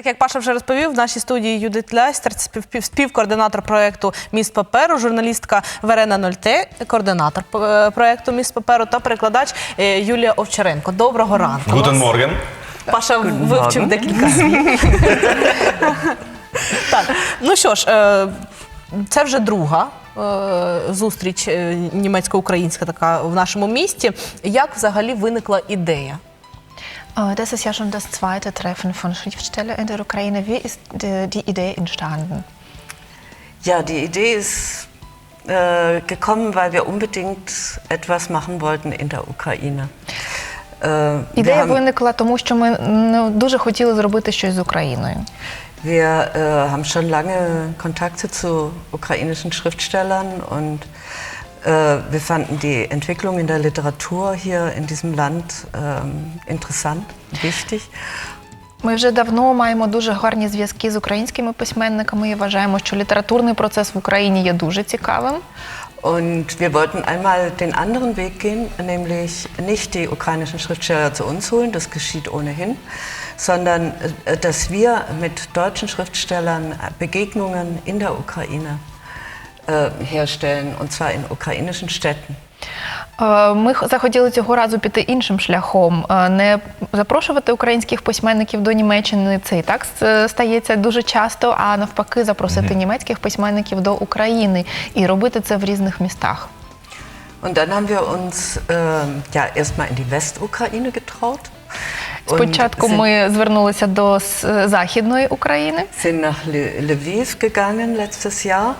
Так як Паша вже розповів, в нашій студії Юдит Лестер, спів- співкоординатор проєкту Міст паперу, журналістка Верена Нольте, координатор е, проєкту Міст паперу та перекладач е, Юлія Овчаренко. Доброго ранку. Гутен Морген. Паша вивчив декілька слів. так, ну що ж, е, це вже друга. Зустріч німецько-українська така в нашому місті. Як взагалі виникла ідея? Äh, Das ist ja schon das zweite Treffen von Schriftsteller in der Ukraine. Wie ist die, die Idee entstanden? Ja, die Idee ist äh, gekommen, weil wir unbedingt etwas machen wollten in der Ukraine. Äh, wir, Ідея haben, виникла тому, що ми ну, дуже хотіли зробити щось з Україною. wir äh, haben schon lange Kontakte zu ukrainischen Schriftstellern und äh, wir fanden die Entwicklung in der Literatur hier in diesem Land ähm, interessant, wichtig. Ми вже давно маємо дуже гарні зв'язки з українськими письменниками і вважаємо, що літературний процес в Україні є дуже цікавим. Und wir wollten einmal den anderen Weg gehen, nämlich nicht die ukrainischen Schriftsteller zu uns holen, das geschieht ohnehin, sondern äh, dass wir mit deutschen Schriftstellern äh, Begegnungen in der Ukraine äh, herstellen, und zwar in ukrainischen Städten. Е, Ми х- захотіли цього разу піти іншим шляхом, е, не запрошувати українських письменників до Німеччини. Це і так с- стається дуже часто, а навпаки, запросити німецьких письменників до України і робити це в різних містах. Und dann haben wir uns ähm, ja, erstmal in die Westukraine getraut. und Спочатку sind- ми звернулися до с- західної України. sind nach Le- Lviv gegangen letztes Jahr.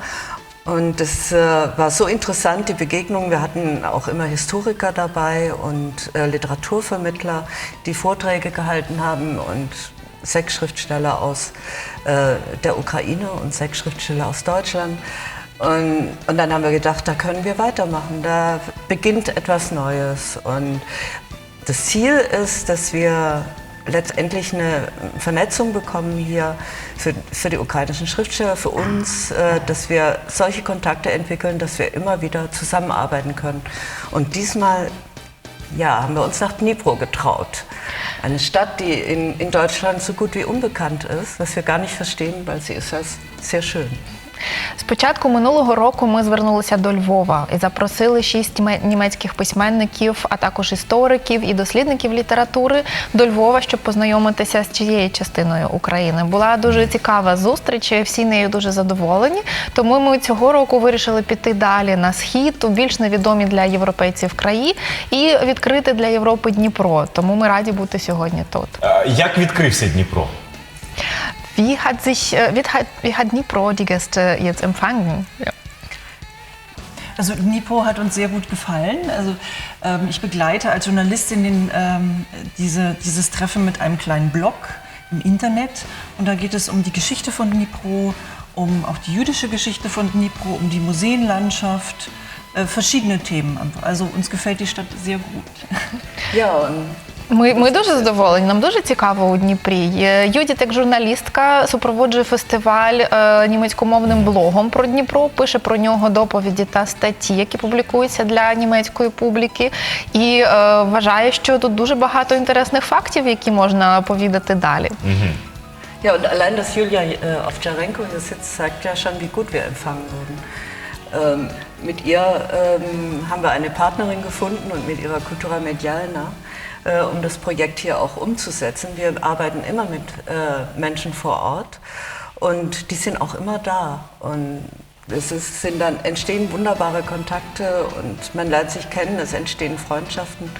Und es äh, war so interessant, die Begegnung. Wir hatten auch immer Historiker dabei und äh, Literaturvermittler, die Vorträge gehalten haben und sechs Schriftsteller aus äh, der Ukraine und sechs Schriftsteller aus Deutschland. Und, und dann haben wir gedacht, da können wir weitermachen, da beginnt etwas Neues. Und das Ziel ist, dass wir letztendlich eine Vernetzung bekommen hier für, für die ukrainischen Schriftsteller, für uns, äh, dass wir solche Kontakte entwickeln, dass wir immer wieder zusammenarbeiten können. Und diesmal ja, haben wir uns nach Dnipro getraut. Eine Stadt, die in, in Deutschland so gut wie unbekannt ist, was wir gar nicht verstehen, weil sie ist ja sehr schön. Спочатку минулого року ми звернулися до Львова і запросили шість німецьких письменників, а також істориків і дослідників літератури до Львова, щоб познайомитися з цією частиною України. Була дуже цікава зустріч, всі нею дуже задоволені. Тому ми цього року вирішили піти далі на схід, у більш невідомі для європейців краї, і відкрити для Європи Дніпро. Тому ми раді бути сьогодні тут. Е, Як відкрився Дніпро? Wie hat sich, äh, wie hat, wie hat Dnipro die Gäste jetzt empfangen? Ja. Also Dnipro hat uns sehr gut gefallen. Also ähm, ich begleite als Journalistin den, ähm, diese, dieses Treffen mit einem kleinen Blog im Internet. Und da geht es um die Geschichte von Dnipro, um auch die jüdische Geschichte von Dnipro, um die Museenlandschaft, äh, verschiedene Themen. Also uns gefällt die Stadt sehr gut. Ja, und Ми, ми дуже задоволені. Нам дуже цікаво у Дніпрі. Юдіт, як журналістка, супроводжує фестиваль е, німецькомовним блогом про Дніпро, пише про нього доповіді та статті, які публікуються для німецької публіки, і е, вважає, що тут дуже багато інтересних фактів, які можна повідати далі. Ja, und allein, dass Julia äh, hier sitzt, zeigt ja schon, wie gut wir empfangen wurden. Ähm, mit ihr ähm, haben wir eine Partnerin gefunden und mit ihrer Cultura Medialna, äh, um das Projekt hier auch umzusetzen. Wir arbeiten immer mit äh, Menschen vor Ort und die sind auch immer da. Und es ist, sind dann, entstehen wunderbare Kontakte und man lernt sich kennen, es entstehen Freundschaften.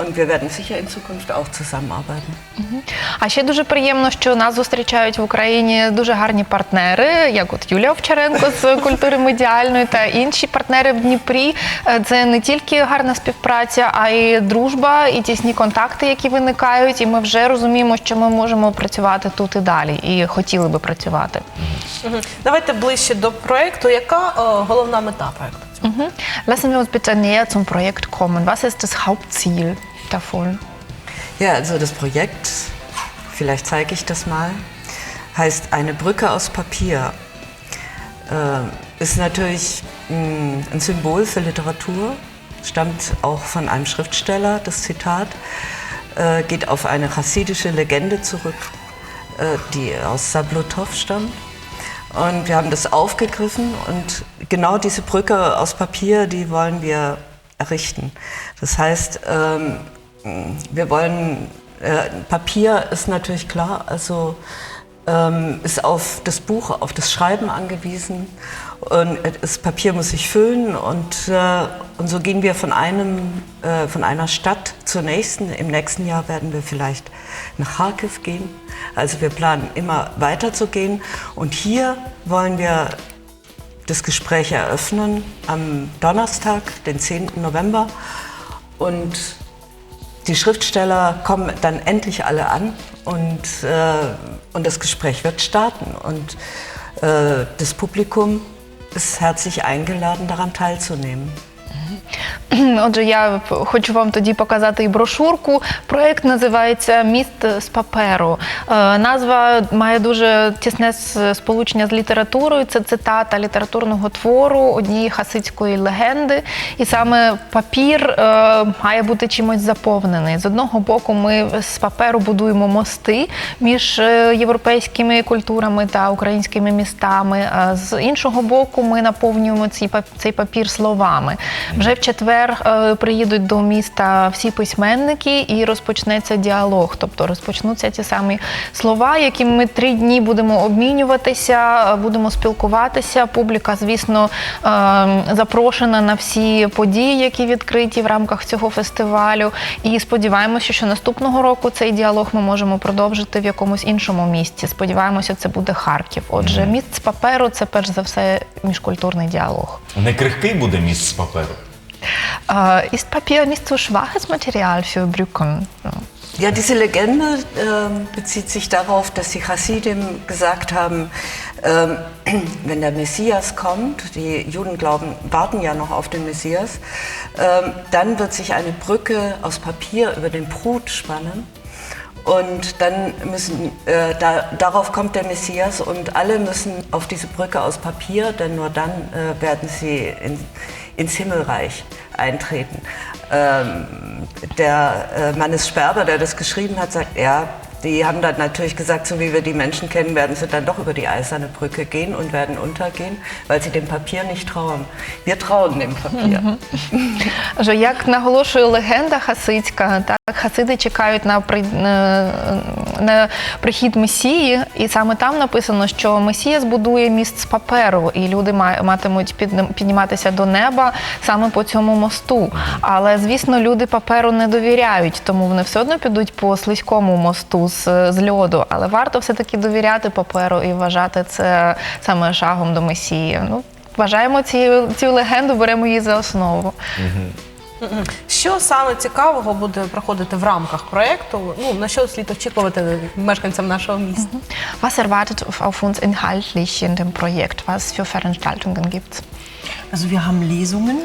Und wir werden sicher in Zukunft auch zusammenarbeiten. А ще дуже приємно, що нас зустрічають в Україні дуже гарні партнери, як от Юлія Овчаренко з культури медіальної та інші партнери в Дніпрі. Е, Це не тільки гарна співпраця, а й дружба і тісні контакти, які виникають. І ми вже розуміємо, що ми можемо працювати тут і далі, і хотіли би працювати. Давайте ближче до проєкту. Яка е, головна мета проєкту? Mhm. Lassen wir uns bitte näher zum Projekt kommen. Was ist das Hauptziel davon? Ja, also das Projekt, vielleicht zeige ich das mal, heißt Eine Brücke aus Papier. Äh, ist natürlich mh, ein Symbol für Literatur, stammt auch von einem Schriftsteller, das Zitat, äh, geht auf eine chassidische Legende zurück. äh, die aus Sablotow stammt. Und wir haben das aufgegriffen und genau diese Brücke aus Papier, die wollen wir errichten. Das heißt, ähm, wir wollen, äh, Papier ist natürlich klar, also ähm, ist auf das Buch, auf das Schreiben angewiesen. Und das Papier muss sich füllen und, äh, und so gehen wir von, einem, äh, von einer Stadt zur nächsten. Im nächsten Jahr werden wir vielleicht nach Kharkiv gehen. Also wir planen immer weiter zu gehen. Und hier wollen wir das Gespräch eröffnen am Donnerstag, den 10. November. Und die Schriftsteller kommen dann endlich alle an und, äh, und das Gespräch wird starten. Und äh, das Publikum ist herzlich eingeladen, daran teilzunehmen. Отже, я хочу вам тоді показати і брошурку. Проект називається Міст з паперу. Е, Назва має дуже тісне сполучення з літературою. Це цитата літературного твору однієї хасидської легенди. І саме папір е, має бути чимось заповнений. З одного боку, ми з паперу будуємо мости між е, європейськими культурами та українськими містами. З іншого боку, ми наповнюємо цей папір словами. Вже в четвер е, приїдуть до міста всі письменники і розпочнеться діалог. Тобто розпочнуться ті самі слова, які ми три дні будемо обмінюватися, е, будемо спілкуватися. Публіка, звісно, е, запрошена на всі події, які відкриті в рамках цього фестивалю. І сподіваємося, що наступного року цей діалог ми можемо продовжити в якомусь іншому місті. Сподіваємося, це буде Харків. Отже, міст з паперу це перш за все міжкультурний діалог. Не крихкий буде міст з паперу. Äh, ist Papier nicht so schwaches Material für Brücken? Ja, diese Legende ähm, bezieht sich darauf, dass die Hasidim gesagt haben, ähm, wenn der Messias kommt, die Juden glauben, warten ja noch auf den Messias, ähm, dann wird sich eine Brücke aus Papier über den Prut spannen. Und dann müssen, äh, da, darauf kommt der Messias und alle müssen auf diese Brücke aus Papier, denn nur dann äh, werden sie in, ins Himmelreich eintreten. Ähm, der äh, Mannes Sperber, der das geschrieben hat, sagt, ja, die haben dann natürlich gesagt, so wie wir die Menschen kennen, werden sie dann doch über die eiserne Brücke gehen und werden untergehen, weil sie dem Papier nicht trauen. Wir trauen dem Papier. Вже як наголошує легенда хасидська, так хасиди чекають на, при- на, прихід Месії, і саме там написано, що Месія збудує міст з паперу, і люди ма- матимуть підніматися до неба саме по цьому мосту. Але звісно, люди паперу не довіряють, тому вони все одно підуть по слизькому мосту з, з льоду. Але варто все таки довіряти паперу і вважати це саме шагом до Месії. Ну, Вважаємо ці, цю легенду, беремо її за основу. Що саме цікавого буде проходити в рамках проєкту? Ну на що слід очікувати мешканцям нашого міста? Was erwartet auf uns inhaltlich in dem Projekt? Was für Veranstaltungen gibt es? Also wir haben Lesungen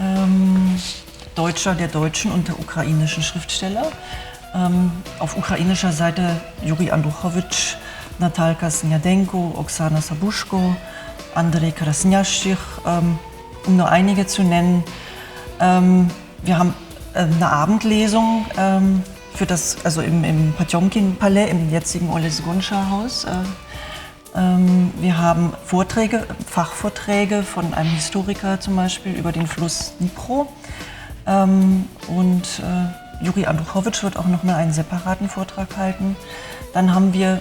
ähm, Deutscher der deutschen und der ukrainischen Schriftsteller. Ähm, auf ukrainischer Seite Juri Andruchowitsch, Natalka Snyadenko, Oksana Sabuschko, Andrei Krasnjaschich, ähm, um nur einige zu nennen. Ähm, wir haben äh, eine Abendlesung ähm, für das, also im, im Potjomkin-Palais, im jetzigen Oles Gunscha-Haus. Äh, ähm, wir haben Vorträge, Fachvorträge von einem Historiker zum Beispiel über den Fluss Dnipro. Ähm, und äh, Juri Andruchowitsch wird auch noch mal einen separaten Vortrag halten. Dann haben wir,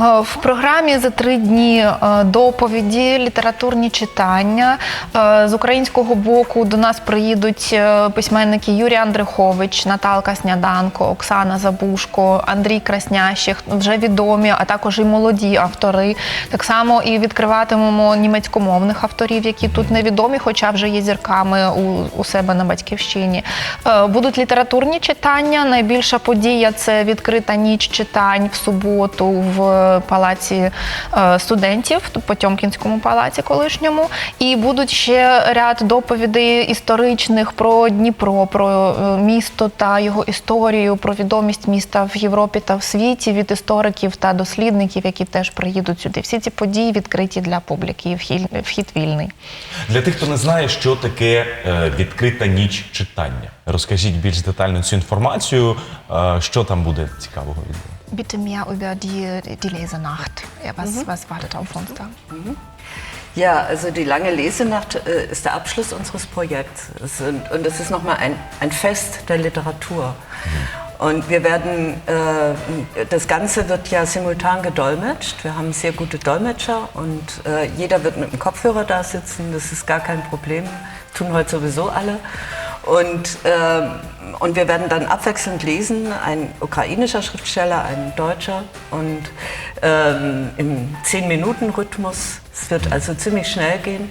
Е, В програмі за три дні е, доповіді, літературні читання. Е, З українського боку до нас приїдуть е, письменники Юрій Андрихович, Наталка Сняданко, Оксана Забушко, Андрій Краснящих, вже відомі, а також і молоді автори. Так само і відкриватимемо німецькомовних авторів, які тут невідомі, хоча вже є зірками у, у себе на батьківщині. Будуть літературні читання. Найбільша подія це відкрита ніч читань читань в суботу в палаці е, студентів, Потьомкінському палаці колишньому. І будуть ще ряд доповідей історичних про Дніпро, про е, місто та його історію, про відомість міста в Європі та в світі від істориків та дослідників, які теж приїдуть сюди. Всі ці події відкриті для публіки. вхід- вільний. Для тих, хто не знає, що таке е, відкрита ніч читання. Розкажіть більш детально цю інформацію, е, що там буде цікавого від Bitte mehr über die, die Lesenacht. Ja, was, was wartet auf uns da? Ja, also die lange Lesenacht äh, ist der Abschluss unseres Projekts. Es sind, und es ist nochmal ein, ein Fest der Literatur. Und wir werden, äh, das Ganze wird ja simultan gedolmetscht. Wir haben sehr gute Dolmetscher und äh, jeder wird mit dem Kopfhörer da sitzen. Das ist gar kein Problem. Tun heute sowieso alle. Und, ähm, und wir werden dann abwechselnd lesen, ein ukrainischer Schriftsteller, ein deutscher und ähm, im 10-Minuten-Rhythmus. Es wird also ziemlich schnell gehen.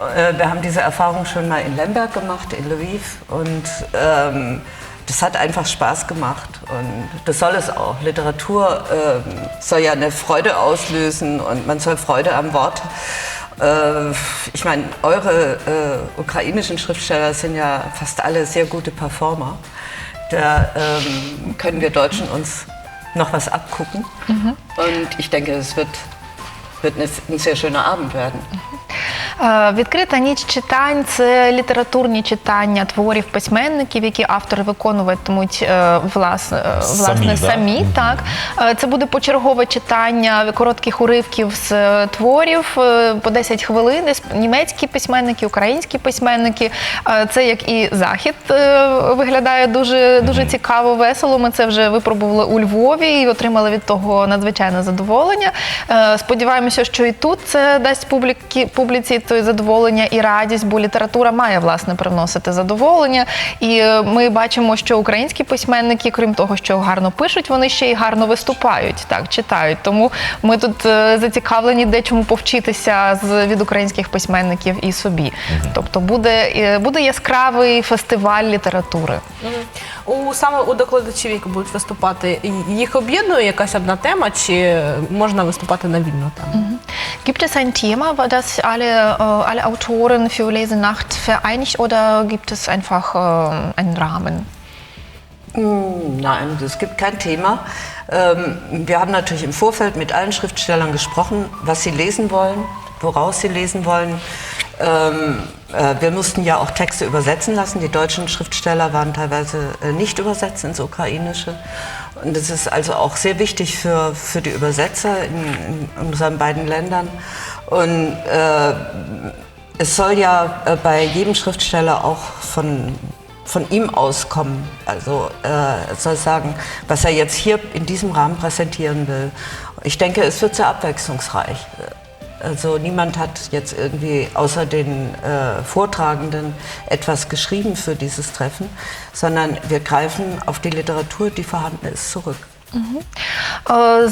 Äh, wir haben diese Erfahrung schon mal in Lemberg gemacht, in Lviv und ähm, das hat einfach Spaß gemacht und das soll es auch. Literatur ähm, soll ja eine Freude auslösen und man soll Freude am Wort äh, ich meine, eure äh, ukrainischen Schriftsteller sind ja fast alle sehr gute Performer. Da ähm, können wir Deutschen uns noch was abgucken. Und ich denke, es wird, wird ein sehr schöner Abend werden. Е, Відкрита ніч читань це літературні читання творів письменників, які автори виконуватимуть е, власне, е, власне Самі, да? Так це буде почергове читання коротких уривків з творів по 10 хвилин. Німецькі письменники, українські письменники. Це як і захід виглядає дуже дуже цікаво, весело. Ми це вже випробували у Львові і отримали від того надзвичайне задоволення. Сподіваємося, що і тут це дасть публіці то й задоволення і радість, бо література має власне привносити задоволення. І е, ми бачимо, що українські письменники, крім того, що гарно пишуть, вони ще й гарно виступають, так читають. Тому ми тут е, зацікавлені дечому повчитися з від українських письменників і собі. Тобто буде, е, буде яскравий фестиваль літератури. У саме у докладачів, які будуть виступати, їх об'єднує якась одна тема, чи можна виступати на вільну тему? Gibt es ein Thema, das alle, alle Autoren für Lesenacht vereinigt oder gibt es einfach äh, einen Rahmen? Nein, es gibt kein Thema. Ähm, wir haben natürlich im Vorfeld mit allen Schriftstellern gesprochen, was sie lesen wollen, woraus sie lesen wollen. Ähm, äh, wir mussten ja auch Texte übersetzen lassen. Die deutschen Schriftsteller waren teilweise äh, nicht übersetzt ins Ukrainische. Und es ist also auch sehr wichtig für, für die Übersetzer in, in unseren beiden Ländern. Und äh, es soll ja äh, bei jedem Schriftsteller auch von, von ihm auskommen. Also äh, soll sagen, was er jetzt hier in diesem Rahmen präsentieren will. Ich denke, es wird sehr abwechslungsreich. Also niemand hat jetzt irgendwie außer den äh, Vortragenden etwas geschrieben für dieses Treffen, sondern wir greifen auf die Literatur, die vorhanden ist, zurück. Е,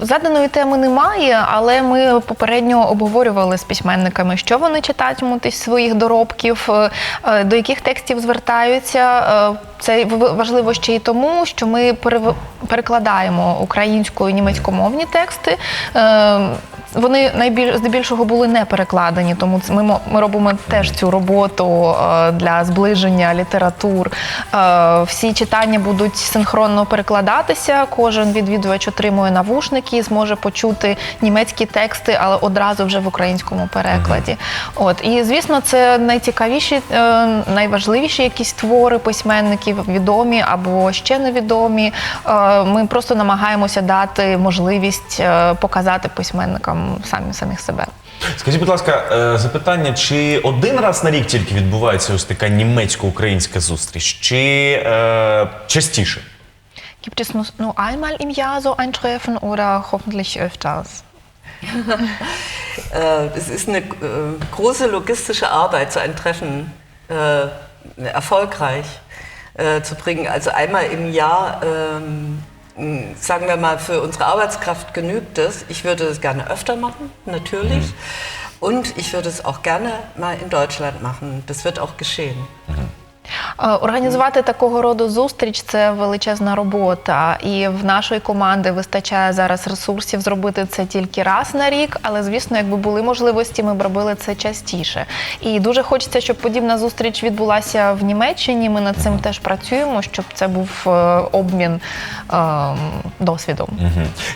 заданої теми немає, але ми попередньо обговорювали з письменниками, що вони читатимуть із своїх доробків, е, е, до яких текстів звертаються. Це важливо ще й тому, що ми перекладаємо українською і німецькомовні тексти. Вони найбільш здебільшого були не перекладені, тому ми, ми робимо теж цю роботу е, для зближення літератур. Е, Всі читання будуть синхронно перекладатися. Кожен відвідувач отримує навушники, зможе почути німецькі тексти, але одразу вже в українському перекладі. От і звісно, це найцікавіші, е, найважливіші якісь твори письменників, відомі або ще невідомі. Ми просто намагаємося дати можливість показати письменникам самі самих себе. Скажіть, будь ласка, е, запитання: чи один раз на рік тільки відбувається ось така німецько-українська зустріч, чи е, частіше? Gibt es nur, nur einmal im Jahr so ein Treffen oder hoffentlich öfters? Äh, es ist eine äh, große logistische Arbeit, so ein Treffen äh, erfolgreich äh, zu bringen. Also einmal im Jahr, ähm, mh, sagen wir mal, für unsere Arbeitskraft genügt es. Ich würde es gerne öfter machen, natürlich. Und ich würde es auch gerne mal in Deutschland machen. Das wird auch geschehen. Е, Організувати такого роду зустріч це величезна робота, і в нашої команди вистачає зараз ресурсів зробити це тільки раз на рік. Але звісно, якби були можливості, ми б робили це частіше. І дуже хочеться, щоб подібна зустріч відбулася в Німеччині. Ми над цим теж працюємо, щоб це був е, обмін е, досвідом.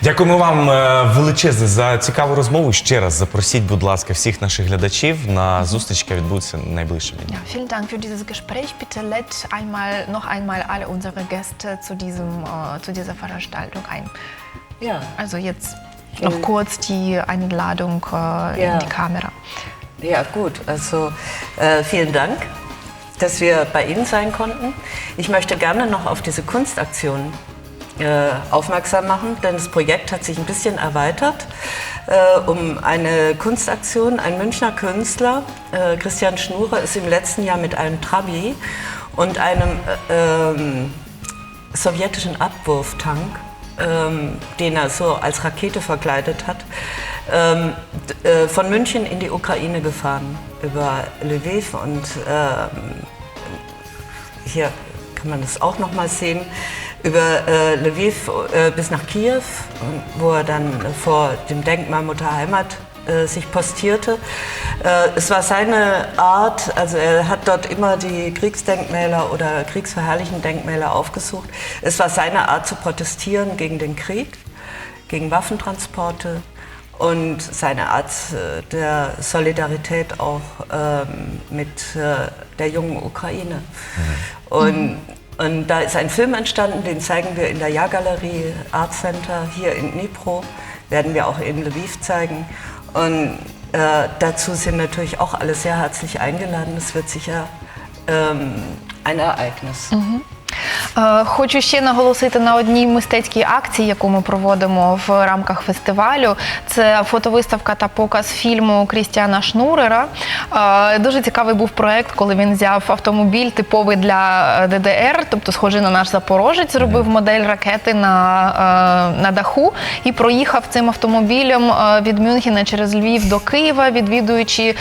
Дякуємо вам е, величезне за цікаву розмову. Ще раз запросіть, будь ласка, всіх наших глядачів на зустріч, яка відбудеться vielen Dank für dieses Gespräch. Bitte lädt einmal noch einmal alle unsere Gäste zu diesem äh, zu dieser Veranstaltung ein. Ja, Also jetzt noch kurz die Einladung äh, Ja. in die Kamera. ja gut. Also äh, vielen Dank, dass wir bei Ihnen sein konnten. Ich möchte gerne noch auf diese Kunstaktion aufmerksam machen, denn das Projekt hat sich ein bisschen erweitert äh, um eine Kunstaktion. Ein Münchner Künstler, äh, Christian Schnure, ist im letzten Jahr mit einem Trabi und einem äh, ähm, sowjetischen Abwurftank, ähm, den er so als Rakete verkleidet hat, ähm, äh, von München in die Ukraine gefahren, über Lviv und hier kann man das auch noch mal sehen, über äh, Lviv äh, bis nach Kiew, wo er dann äh, vor dem Denkmal Mutter Heimat äh, sich postierte. Äh, es war seine Art, also er hat dort immer die Kriegsdenkmäler oder kriegsverherrlichen Denkmäler aufgesucht. Es war seine Art zu protestieren gegen den Krieg, gegen Waffentransporte und seine Art äh, der Solidarität auch ähm, mit äh, der jungen Ukraine. Und, und da ist ein Film entstanden, den zeigen wir in der Jahrgalerie Art Center hier in Dnipro, werden wir auch in Lviv zeigen. Und äh, dazu sind natürlich auch alle sehr herzlich eingeladen. Es wird sicher ähm, ein Ereignis. Е, Хочу ще наголосити на одній мистецькій акції, яку ми проводимо в рамках фестивалю. Це фотовиставка та показ фільму Крістіана Шнурера. Е, Дуже цікавий був проект, коли він взяв автомобіль типовий для ДДР, тобто схожий на наш Запорожець, зробив модель ракети на, е, на даху і проїхав цим автомобілем е, від Мюнхена через Львів до Києва, відвідуючи е,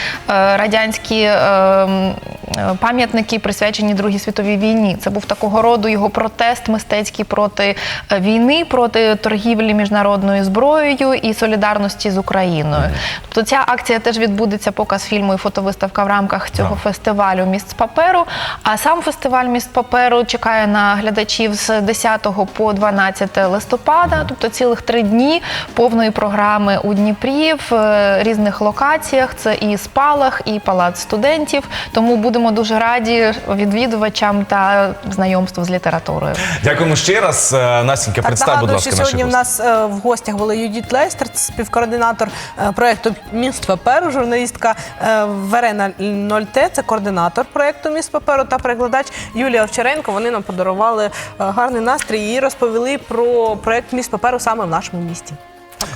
радянські е, м, е, пам'ятники, присвячені Другій світовій війні. Це був такого роду його протест мистецький проти е, війни, проти торгівлі міжнародною зброєю і солідарності з Україною. Тобто ця акція теж відбудеться показ фільму і фотовиставка в рамках цього фестивалю міст паперу. А сам фестиваль міст паперу чекає на глядачів з 10 по 12 листопада, тобто цілих три дні повної програми у Дніпрі в е, різних локаціях. Це і спалах, і палац студентів. Тому будемо дуже раді відвідувачам та знайомству з літературою. Дякуємо ще раз. Е, Настенька, Так, представ, будь ласка, що сьогодні в нас е, в гостях були Юдіт Лейстер, співкоординатор е, проєкту Міст паперу, журналістка Верена Нольте, це координатор проєкту Міст паперу та перекладач Юлія Овчаренко. Вони нам подарували гарний настрій і розповіли про проєкт Міст паперу саме в нашому місті.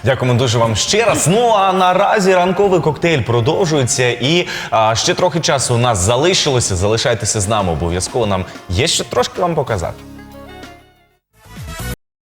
Дякуємо дуже вам ще раз. Ну а наразі ранковий коктейль продовжується, і а, ще трохи часу у нас залишилося. Залишайтеся з нами обов'язково. Нам є ще трошки вам показати.